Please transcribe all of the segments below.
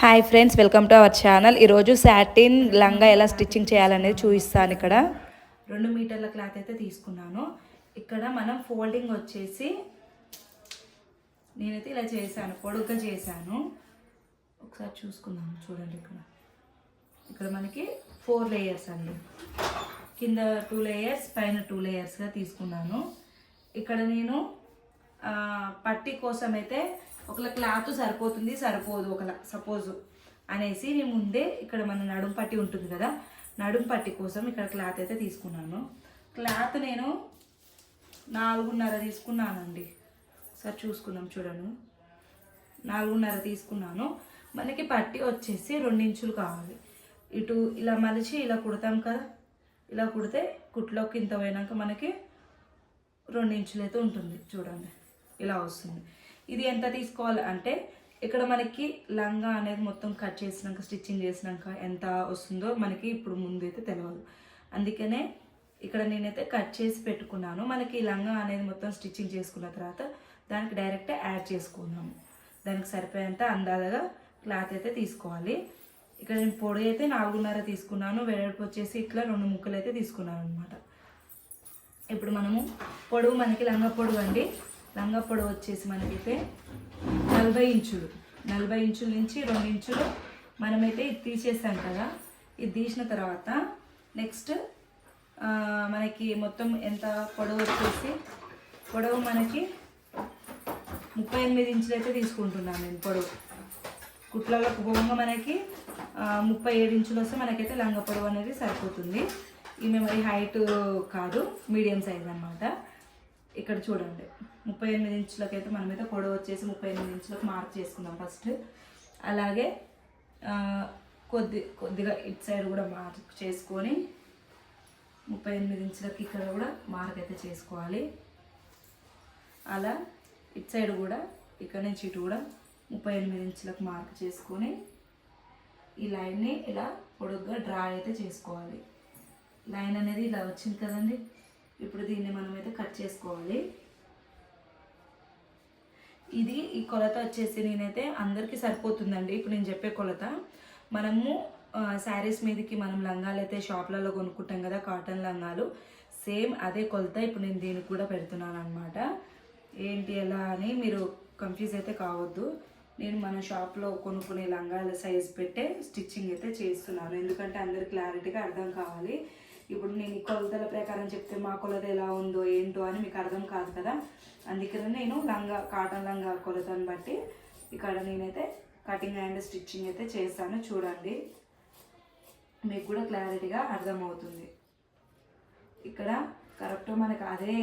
Hi friends welcome to our channel ఈరోజు satin లంగా ఎలా స్టిచ్చింగ్ చేయాలనేది చూపిస్తాను ఇక్కడ. రెండు మీటర్ల క్లాత్ అయితే తీసుకున్నాను. ఇక్కడ మనం ఫోల్డింగ్ వచ్చేసి నేనైతే ఇలా చేశాను పొడుగ్గా చేశాను. ఒకసారి చూసుకుందాం చూడండి ఇక్కడ. ఇక్కడ మనకి ఫోర్ లేయర్స్ అండి. కింద టూ లేయర్స్ పైన టూ లేయర్స్గా తీసుకున్నాను. ఇక్కడ నేను పట్టి కోసం అయితే ఒకలా క్లాత్ సరిపోతుంది సరిపోదు ఒకలా సపోజ్ అనేసి నేను ముందే ఇక్కడ మన నడుం పట్టి ఉంటుంది కదా నడుం పట్టి కోసం ఇక్కడ క్లాత్ అయితే తీసుకున్నాను. క్లాత్ నేను నాలుగున్నర తీసుకున్నానండి. సార్ చూసుకుందాం చూడను. నాలుగున్నర తీసుకున్నాను. మనకి పట్టి వచ్చేసి రెండు ఇంచులు కావాలి. ఇటు ఇలా మలిచి ఇలా కుడతాం కదా ఇలా కుడితే కుట్లోకి ఇంత పోయినాక మనకి రెండు ఇంచులు అయితే ఉంటుంది. చూడండి ఇలా వస్తుంది. ఇది ఎంత తీసుకోవాలి అంటే ఇక్కడ మనకి లంగా అనేది మొత్తం కట్ చేసినాక స్టిచ్చింగ్ చేసినాక ఎంత వస్తుందో మనకి ఇప్పుడు ముందు అయితే తెలియదు అందుకనే ఇక్కడ నేనైతే కట్ చేసి పెట్టుకున్నాను. మనకి ఈ లంగా అనేది మొత్తం స్టిచ్చింగ్ చేసుకున్న తర్వాత దానికి డైరెక్ట్ యాడ్ చేసుకున్నాము. దానికి సరిపోయేంత అందాజగా క్లాత్ అయితే తీసుకోవాలి. ఇక్కడ నేను పొడి అయితే నాలుగున్నర తీసుకున్నాను. వెడల్పు వచ్చేసి ఇట్లా రెండు ముక్కలు అయితే తీసుకున్నాను అనమాట ఇప్పుడు మనము పొడవు మనకి లంగా పొడవు అండి లంగా పొడవు వచ్చేసి మనకైతే నలభై ఇంచులు. నలభై ఇంచుల నుంచి రెండు ఇంచులు మనమైతే ఇది తీసేసాం కదా. ఇది తీసిన తర్వాత నెక్స్ట్ మనకి మొత్తం ఎంత పొడవు వచ్చేసి పొడవు మనకి ముప్పై ఎనిమిది ఇంచులు అయితే తీసుకుంటున్నాను నేను పొడవు. కుట్లలో బొమ్మ మనకి ముప్పై ఏడు ఇంచులు వస్తే మనకైతే లంగా పొడవు అనేది సరిపోతుంది. ఈమె మరి హైట్ కాదు మీడియం సైజ్ అన్నమాట. ఇక్కడ చూడండి. ముప్పై ఎనిమిది ఇంచులకైతే మనమైతే పొడవు వచ్చేసి ముప్పై ఎనిమిది ఇంచులకు మార్క్ చేసుకుందాం ఫస్ట్. అలాగే కొద్ది కొద్దిగా ఇటు సైడ్ కూడా మార్క్ చేసుకొని ముప్పై ఎనిమిది ఇంచులకి ఇక్కడ కూడా మార్క్ అయితే చేసుకోవాలి. అలా ఇటు సైడ్ కూడా ఇక్కడ నుంచి ఇటు కూడా ముప్పై ఎనిమిది ఇంచులకు మార్క్ చేసుకొని ఈ లైన్ని ఇలా పొడుగ్గా డ్రా అయితే చేసుకోవాలి. లైన్ అనేది ఇలా వచ్చింది కదండి. ఇప్పుడు దీన్ని మనమైతే కట్ చేసుకోవాలి. ఇది ఈ కొలత వచ్చేసి నేనైతే అందరికీ సరిపోతుందండి. ఇప్పుడు నేను చెప్పే కొలత మనము శారీస్ మీదకి మనం లంగాలు అయితే షాప్లలో కొనుక్కుంటాం కదా కాటన్ లంగాలు. సేమ్ అదే కొలత ఇప్పుడు నేను దీనికి కూడా పెడుతున్నాను అనమాట ఏంటి ఎలా అని మీరు కన్ఫ్యూజ్ అయితే కావద్దు. నేను మన షాప్లో కొనుక్కునే లంగాల సైజ్ పెట్టే స్టిచ్చింగ్ అయితే చేస్తున్నాను. ఎందుకంటే అందరు క్లారిటీగా అర్థం కావాలి. ఇప్పుడు నేను ఈ కొలతల ప్రకారం చెప్తే మా కొలత ఎలా ఉందో ఏంటో అని మీకు అర్థం కాదు కదా. అందుకనే నేను లంగా కాటన్ లంగా కొలతను బట్టి ఇక్కడ నేనైతే కటింగ్ అండ్ స్టిచ్చింగ్ అయితే చేస్తాను చూడండి. మీకు కూడా క్లారిటీగా అర్థమవుతుంది. ఇక్కడ కరెక్ట్ మనకి అదే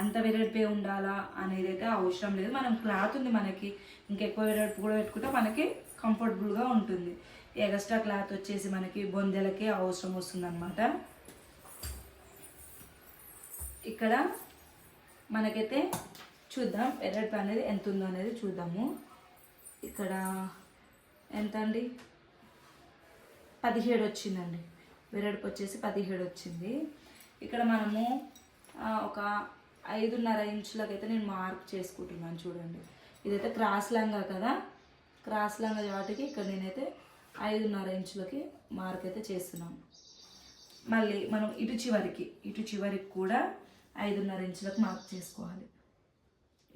అంత వెడల్పే ఉండాలా అనేది అయితే అవసరం లేదు. మనం క్లాత్ ఉంది మనకి. ఇంకెక్కువ వెడల్పు కూడా పెట్టుకుంటే మనకి కంఫర్టబుల్గా ఉంటుంది. ఎక్స్ట్రా క్లాత్ వచ్చేసి మనకి బొందెలకి అవసరం వస్తుంది అనమాట ఇక్కడ మనకైతే చూద్దాం వెడల్పు అనేది ఎంత ఉందో అనేది చూద్దాము. ఇక్కడ ఎంత అండి? పదిహేడు వచ్చిందండి. వెడల్పు వచ్చేసి పదిహేడు వచ్చింది. ఇక్కడ మనము ఒక ఐదున్నర ఇంచులకైతే నేను మార్క్ చేసుకుంటున్నాను చూడండి. ఇదైతే క్రాస్ లంగా కదా? క్రాస్ లంగా వాటికి ఇక్కడ నేనైతే ఐదున్నర ఇంచులకి మార్క్ అయితే చేస్తున్నాను. మళ్ళీ మనం ఇటు చివరికి ఇటు చివరికి కూడా ఐదున్నర ఇంచులకు మార్క్ చేసుకోవాలి.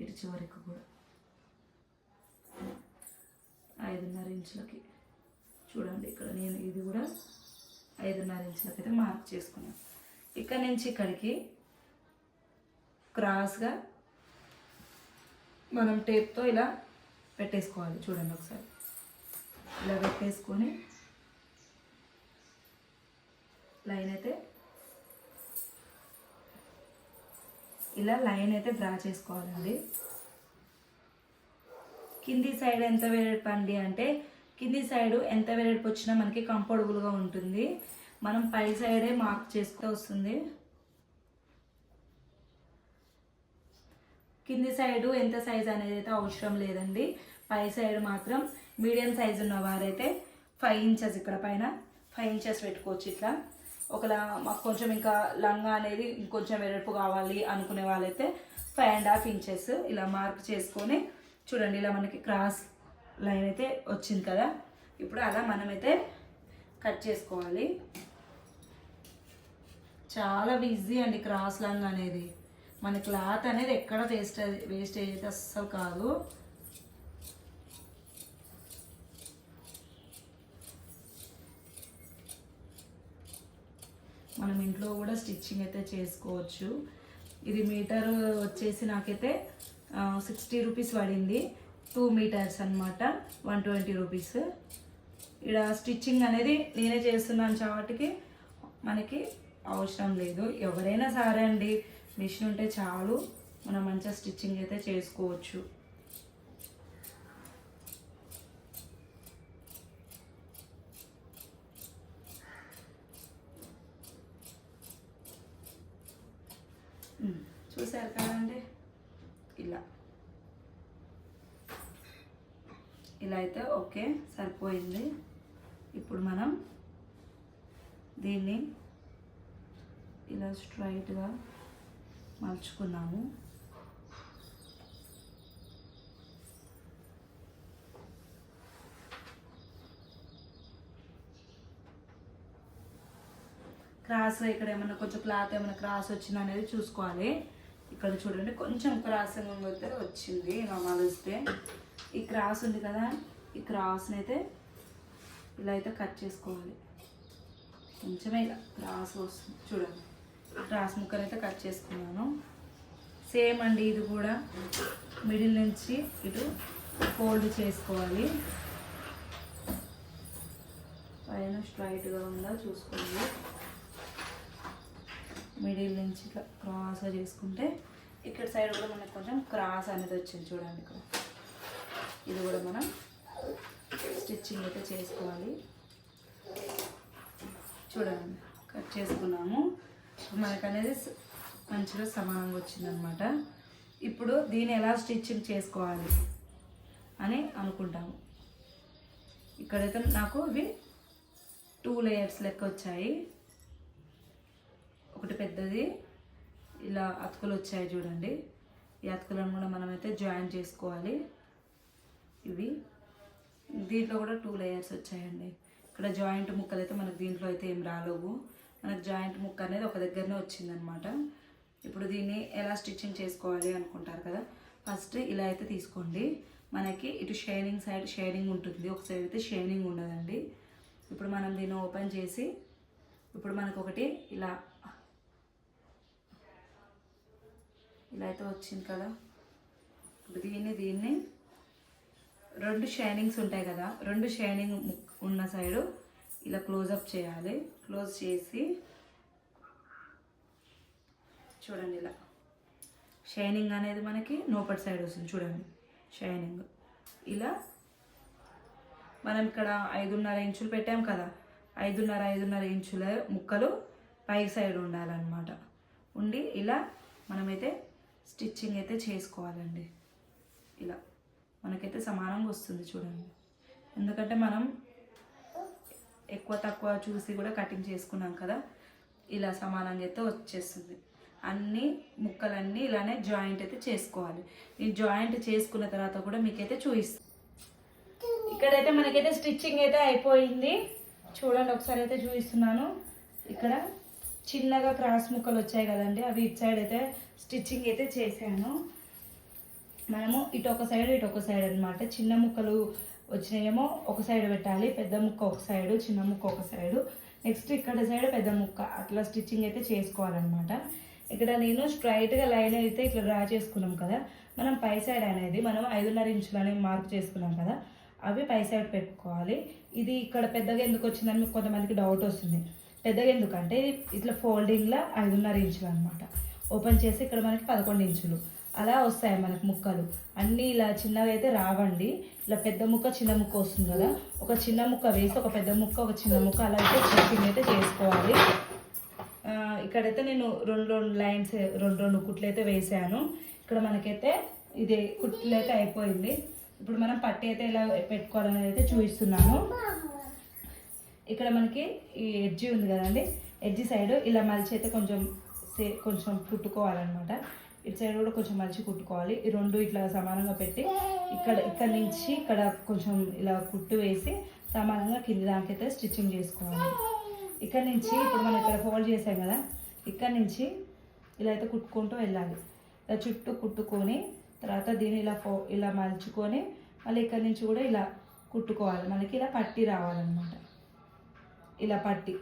ఇటు చివరికి కూడా. ఐదున్నర ఇంచులకి. చూడండి ఇక్కడ నేను ఇది కూడా ఐదున్నర ఇంచులకి అయితే మార్క్ చేసుకున్నాను. ఇక్కడ నుంచి ఇక్కడికి క్రాస్గా మనం టేప్తో ఇలా పెట్టేసుకోవాలి. చూడండి ఒకసారి. ఇలా పెట్టేసుకొని లైన్ అయితే ఇలా లైన్ అయితే డ్రా చేసుకోవాలండి. కింది సైడ్ ఎంత వెడల్పు అండి అంటే కింది సైడ్ ఎంత వెడల్పు వచ్చినా మనకి కంఫర్టబుల్గా ఉంటుంది. మనం పై సైడే మార్క్ చేస్తూ వస్తుంది. కింది సైడు ఎంత సైజ్ అనేది అయితే అవసరం లేదండి. పై సైడ్ మాత్రం మీడియం సైజ్ ఉన్న వారైతే ఫైవ్ ఇంచెస్ ఇక్కడ పైన ఫైవ్ ఇంచెస్ పెట్టుకోవచ్చు ఇట్లా. ఒకలా మాకు కొంచెం ఇంకా లంగా అనేది ఇంకొంచెం వెడల్పు కావాలి అనుకునే వాళ్ళైతే ఫైవ్ అండ్ హాఫ్ ఇంచెస్ ఇలా మార్క్ చేసుకొని చూడండి ఇలా మనకి క్రాస్ లైన్ అయితే వచ్చింది కదా. ఇప్పుడు అలా మనమైతే కట్ చేసుకోవాలి. చాలా ఈజీ అండి క్రాస్ లంగ్ అనేది. మన క్లాత్ అనేది ఎక్కడ వేస్ట్ వేస్టేజ్ అయితే అస్సలు కాదు. మనం ఇంట్లో కూడా స్టిచ్చింగ్ అయితే చేసుకోవచ్చు. ఇది మీటర్ వచ్చేసి నాకైతే సిక్స్టీ రూపీస్ పడింది. టూ మీటర్స్ అన్నమాట. వన్ ట్వంటీ రూపీస్ ఇక్కడ స్టిచ్చింగ్ అనేది నేనే చేస్తున్నాను చాటికి. మనకి అవసరం లేదు. ఎవరైనా సరే అండి మిషన్ ఉంటే చాలు. మనం మంచిగా స్టిచ్చింగ్ అయితే చేసుకోవచ్చు ఉమ్, చూసారు కదండి ఇలా ఇలా అయితే ఓకే సరిపోయింది. ఇప్పుడు మనం దీన్ని ఇలా స్ట్రైట్గా మలుచుకున్నాము. క్రాస్ ఇక్కడ ఏమైనా కొంచెం క్లాత్ ఏమైనా క్రాస్ వచ్చింది అనేది చూసుకోవాలి. ఇక్కడ చూడండి కొంచెం క్రాస్ అయితే వచ్చింది ఇలా మలిస్తే. ఈ క్రాస్ ఉంది కదా ఈ క్రాస్ని అయితే ఇలా అయితే కట్ చేసుకోవాలి. కొంచెమే ఇలా క్రాస్ వస్తుంది. చూడండి. క్రాస్ ముక్కను అయితే కట్ చేసుకున్నాను. సేమ్ అండి ఇది కూడా. మిడిల్ నుంచి ఇటు ఫోల్డ్ చేసుకోవాలి. పైన స్ట్రైట్గా ఉందా చూసుకోండి. మిడిల్ నుంచి ఇట్లా క్రాస్ చేసుకుంటే ఇక్కడ సైడ్ కూడా మనకు కొంచెం క్రాస్ అనేది వచ్చింది చూడండి ఇక్కడ. ఇది కూడా మనం స్టిచ్చింగ్ అయితే చేసుకోవాలి. చూడండి కట్ చేసుకున్నాము. మనకు అనేది మంచిగా సమానంగా వచ్చిందనమాట. ఇప్పుడు దీన్ని ఎలా స్టిచ్చింగ్ చేసుకోవాలి అని అనుకుంటాము. ఇక్కడైతే నాకు ఇవి టూ లేయర్స్ లెక్క వచ్చాయి. ఒకటి పెద్దది ఇలా అతుకులు వచ్చాయి చూడండి. ఈ అతుకులను కూడా మనమైతే జాయిన్ చేసుకోవాలి. ఇవి దీంట్లో కూడా టూ లేయర్స్ వచ్చాయండి. ఇక్కడ జాయింట్ ముక్కలు అయితే మనకు దీంట్లో అయితే ఏం రాలేవు. మనకు జాయింట్ ముక్క అనేది ఒక దగ్గరనే వచ్చిందనమాట. ఇప్పుడు దీన్ని ఎలా స్టిచ్చింగ్ చేసుకోవాలి అనుకుంటారు కదా? ఫస్ట్ ఇలా అయితే తీసుకోండి. మనకి ఇటు షైనింగ్ సైడ్ షైనింగ్ ఉంటుంది. ఒక సైడ్ అయితే షైనింగ్ ఉండదండి. ఇప్పుడు మనం దీన్ని ఓపెన్ చేసి ఇప్పుడు మనకు ఒకటి ఇలా ఇలా అయితే వచ్చింది కదా? ఇప్పుడు దీన్ని దీన్ని రెండు షైనింగ్స్ ఉంటాయి కదా రెండు షైనింగ్ ఉన్న సైడు ఇలా క్లోజప్ చేయాలి. క్లోజ్ చేసి చూడండి ఇలా. షైనింగ్ అనేది మనకి నోపటి సైడ్ వస్తుంది చూడండి షైనింగ్. ఇలా మనం ఇక్కడ ఐదున్నర ఇంచులు పెట్టాం కదా ఐదున్నర ఐదున్నర ఇంచుల ముక్కలు పై సైడ్ ఉండాలన్నమాట. ఉండి ఇలా మనమైతే స్టిచ్చింగ్ అయితే చేసుకోవాలండి. ఇలా. మనకైతే సమానంగా వస్తుంది చూడండి. ఎందుకంటే మనం ఎక్కువ తక్కువ చూసి కూడా కటింగ్ చేసుకున్నాం కదా ఇలా సమానంగా అయితే వచ్చేస్తుంది. అన్ని ముక్కలన్నీ ఇలానే జాయింట్ అయితే చేసుకోవాలి. నేను జాయింట్ చేసుకున్న తర్వాత కూడా మీకైతే చూపిస్తాను ఇక్కడైతే మనకైతే స్టిచ్చింగ్ అయితే అయిపోయింది. చూడండి ఒకసారి అయితే చూపిస్తున్నాను. ఇక్కడ చిన్నగా క్రాస్ ముక్కలు వచ్చాయి కదండి అవి ఇటు సైడ్ అయితే స్టిచ్చింగ్ అయితే చేశాను. మనము ఇటు ఒక సైడ్ ఇటు ఒక సైడ్ అన్నమాట. చిన్న ముక్కలు వచ్చినాయేమో ఒక సైడ్ పెట్టాలి పెద్ద ముక్క ఒక సైడు చిన్న ముక్క ఒక సైడు. నెక్స్ట్ ఇక్కడ సైడ్ పెద్ద ముక్క. అట్లా స్టిచ్చింగ్ అయితే చేసుకోవాలన్నమాట. ఇక్కడ నేను స్ట్రైట్గా లైన్ అయితే ఇట్లా డ్రా చేసుకున్నాం కదా. మనం పై సైడ్ అనేది మనం ఐదున్నర ఇంచులు అనేవి మార్క్ చేసుకున్నాం కదా. అవి పై సైడ్ పెట్టుకోవాలి. ఇది ఇక్కడ పెద్దగా ఎందుకు వచ్చిందని మీకు కొంతమందికి డౌట్ వస్తుంది. పెద్దగా ఎందుకంటే ఇట్లా ఫోల్డింగ్లో ఐదున్నర ఇంచులు అనమాట ఓపెన్ చేసి ఇక్కడ మనకి పదకొండు ఇంచులు. అలా వస్తాయి మనకు ముక్కలు. అన్నీ ఇలా చిన్నవి అయితే రావండి. ఇలా పెద్ద ముక్క చిన్న ముక్క వస్తుంది కదా. ఒక చిన్న ముక్క వేసి ఒక పెద్ద ముక్క ఒక చిన్న ముక్క అలా అయితే స్టిచ్చింగ్ అయితే చేసుకోవాలి. ఇక్కడైతే నేను రెండు రెండు లైన్స్ రెండు రెండు కుట్లు అయితే వేసాను. ఇక్కడ మనకైతే ఇది కుట్లు అయితే అయిపోయింది. ఇప్పుడు మనం పట్టి అయితే ఇలా పెట్టుకోవాలనేది అయితే చూపిస్తున్నాను. ఇక్కడ మనకి ఈ ఎడ్జి ఉంది కదండి. ఎడ్జి సైడ్ ఇలా మలిచి అయితే కొంచెం సే కొంచెం కుట్టుకోవాలన్నమాట. ఇటు సైడ్ కూడా కొంచెం మలిచి కుట్టుకోవాలి. ఈ రెండు ఇట్లా సమానంగా పెట్టి ఇక్కడ ఇక్కడ నుంచి ఇక్కడ కొంచెం ఇలా కుట్టు వేసి సమానంగా కింది దానికైతే స్టిచ్చింగ్ చేసుకోవాలి. ఇక్కడ నుంచి ఇప్పుడు మనం ఇక్కడ ఫోల్డ్ చేసాం కదా ఇక్కడ నుంచి ఇలా అయితే కుట్టుకుంటూ వెళ్ళాలి. ఇలా చుట్టూ కుట్టుకొని తర్వాత దీన్ని ఇలా ఫో ఇలా మలుచుకొని మళ్ళీ ఇక్కడ నుంచి కూడా ఇలా కుట్టుకోవాలి. మనకి ఇలా పట్టి రావాలన్నమాట. ఇలా పట్టి.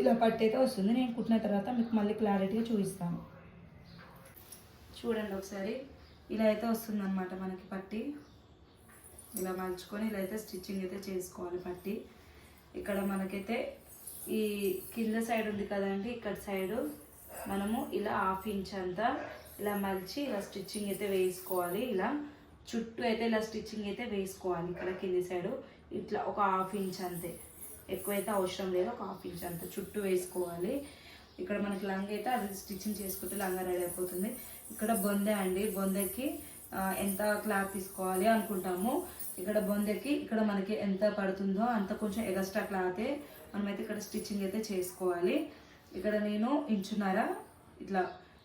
ఇలా పట్టి అయితే వస్తుంది. నేను కుట్టిన తర్వాత మీకు మళ్ళీ క్లారిటీగా చూపిస్తాను. చూడండి ఒకసారి. ఇలా అయితే వస్తుందన్నమాట మనకి పట్టి. ఇలా మలుచుకొని ఇలా అయితే స్టిచ్చింగ్ అయితే చేసుకోవాలి పట్టి. ఇక్కడ మనకైతే ఈ కింద సైడ్ ఉంది కదండి ఇక్కడ సైడు మనము ఇలా హాఫ్ ఇంచ్ అంతా ఇలా మలిచి ఇలా స్టిచ్చింగ్ అయితే వేసుకోవాలి. ఇలా చుట్టూ అయితే ఇలా స్టిచ్చింగ్ అయితే వేసుకోవాలి ఇక్కడ కింది సైడు ఇట్లా ఒక హాఫ్ ఇంచ్ అంతే. ఎక్కువైతే అవసరం లేదు ఒక హాఫ్ ఇంచ్ అంత చుట్టూ వేసుకోవాలి. ఇక్కడ మనకి లంగ్ అయితే అది స్టిచ్చింగ్ చేసుకుంటే లంగా రెడీ అయిపోతుంది. ఇక్కడ బొందె అండి. బొందెకి ఎంత క్లాత్ తీసుకోవాలి అనుకుంటాము. ఇక్కడ బొందెకి ఇక్కడ మనకి ఎంత పడుతుందో అంత కొంచెం ఎగస్ట్రా క్లాతే మనమైతే ఇక్కడ స్టిచ్చింగ్ అయితే చేసుకోవాలి. ఇక్కడ నేను ఇంచున్నర ఇట్లా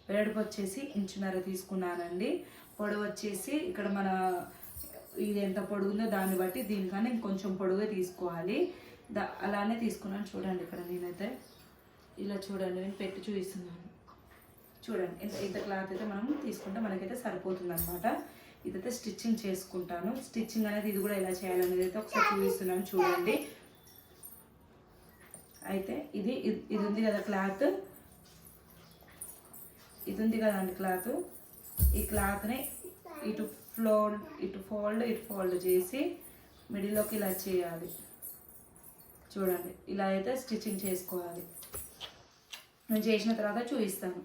వెడపు వచ్చేసి ఇంచున్నర తీసుకున్నానండి. పొడవు వచ్చేసి ఇక్కడ మన ఇది ఎంత పొడుగుందో దాన్ని బట్టి దీనికన్నా ఇంకొంచెం పొడుగే తీసుకోవాలి. దా అలానే తీసుకున్నాను. చూడండి ఇక్కడ నేనైతే. ఇలా చూడండి నేను పెట్టి చూపిస్తున్నాను. చూడండి. ఇంత ఇంత క్లాత్ అయితే మనం తీసుకుంటే మనకైతే సరిపోతుంది అనమాట ఇదైతే స్టిచ్చింగ్ చేసుకుంటాను. స్టిచ్చింగ్ అనేది ఇది కూడా ఎలా చేయాలనేది అయితే ఒకసారి చూపిస్తున్నాను చూడండి. అయితే ఇది ఇది ఇది ఉంది కదా క్లాత్. ఇది ఉంది కదండి క్లాత్. ఈ క్లాత్ని ఇటు ఫ్లోల్డ్ ఇటు ఫోల్డ్ ఇటు ఫోల్డ్ చేసి మిడిల్లోకి ఇలా చేయాలి. చూడండి. ఇలా అయితే స్టిచ్చింగ్ చేసుకోవాలి. నేను చేసిన తర్వాత చూపిస్తాను.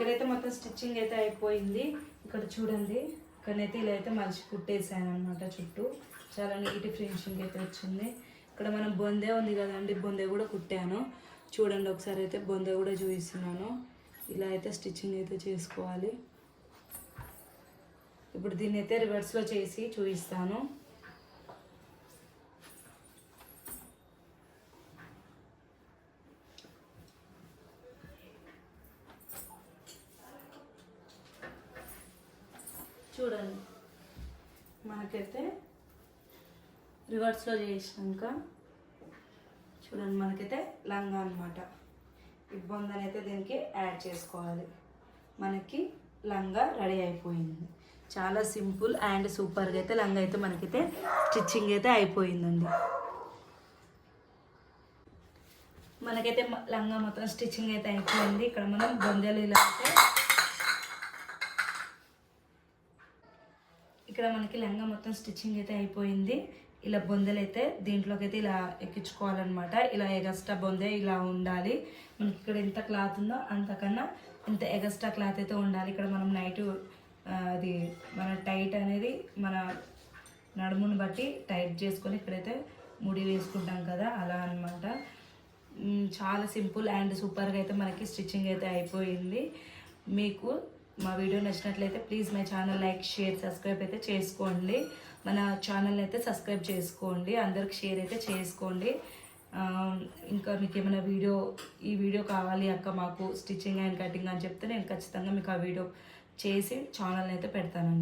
ఇక్కడైతే మొత్తం స్టిచ్చింగ్ అయితే అయిపోయింది. ఇక్కడ చూడండి ఇక్కడనైతే ఇలా అయితే మంచి కుట్టేసాను అనమాట చుట్టూ. చాలా నీట్ ఫినిషింగ్ అయితే వచ్చింది. ఇక్కడ మనం బొందే ఉంది కదండి బొందే కూడా కుట్టాను. చూడండి ఒకసారి అయితే బొందే కూడా చూపిస్తున్నాను. ఇలా అయితే స్టిచ్చింగ్ అయితే చేసుకోవాలి. ఇప్పుడు దీన్ని అయితే రివర్స్లో చేసి చూపిస్తాను. చూడండి. మనకైతే రివర్స్లో చేసినాక చూడండి మనకైతే లంగా అనమాట ఇబ్బంది అయితే దీనికి యాడ్ చేసుకోవాలి. మనకి లంగా రెడీ అయిపోయింది. చాలా సింపుల్ అండ్ సూపర్గా అయితే లంగా అయితే మనకైతే స్టిచ్చింగ్ అయితే అయిపోయిందండి. మనకైతే లంగా మొత్తం స్టిచ్చింగ్ అయితే అయిపోయింది. ఇక్కడ మనం బొందెలు ఇలా అయితే ఇక్కడ మనకి లంగా మొత్తం స్టిచ్చింగ్ అయితే అయిపోయింది. ఇలా బొందెలు అయితే దీంట్లోకి అయితే ఇలా ఎక్కించుకోవాలన్నమాట. ఇలా ఎగస్ట్రా బొందె ఇలా ఉండాలి. మనకి ఇక్కడ ఎంత క్లాత్ ఉందో అంతకన్నా ఇంత ఎగస్ట్రా క్లాత్ అయితే ఉండాలి. ఇక్కడ మనం నైట్ అది మన టైట్ అనేది మన నడుముని బట్టి టైట్ చేసుకొని ఇక్కడైతే ముడి వేసుకుంటాం కదా అలా అనమాట చాలా సింపుల్ అండ్ సూపర్గా అయితే మనకి స్టిచ్చింగ్ అయితే అయిపోయింది. మీకు మా వీడియో నచ్చినట్లయితే please my channel like share subscribe అయితే చేసుకోండి. మన ఛానల్ని అయితే సబ్స్క్రైబ్ చేసుకోండి. అందరికి షేర్ అయితే చేసుకోండి. ఇంకా మీకు ఏమైనా వీడియో ఈ వీడియో కావాలి అక్క మాకు స్టిచ్చింగ్ అండ్ కటింగ్ అని చెప్తే నేను ఖచ్చితంగా మీకు ఆ వీడియో చేసి ఛానల్ని అయితే పెడతానండి.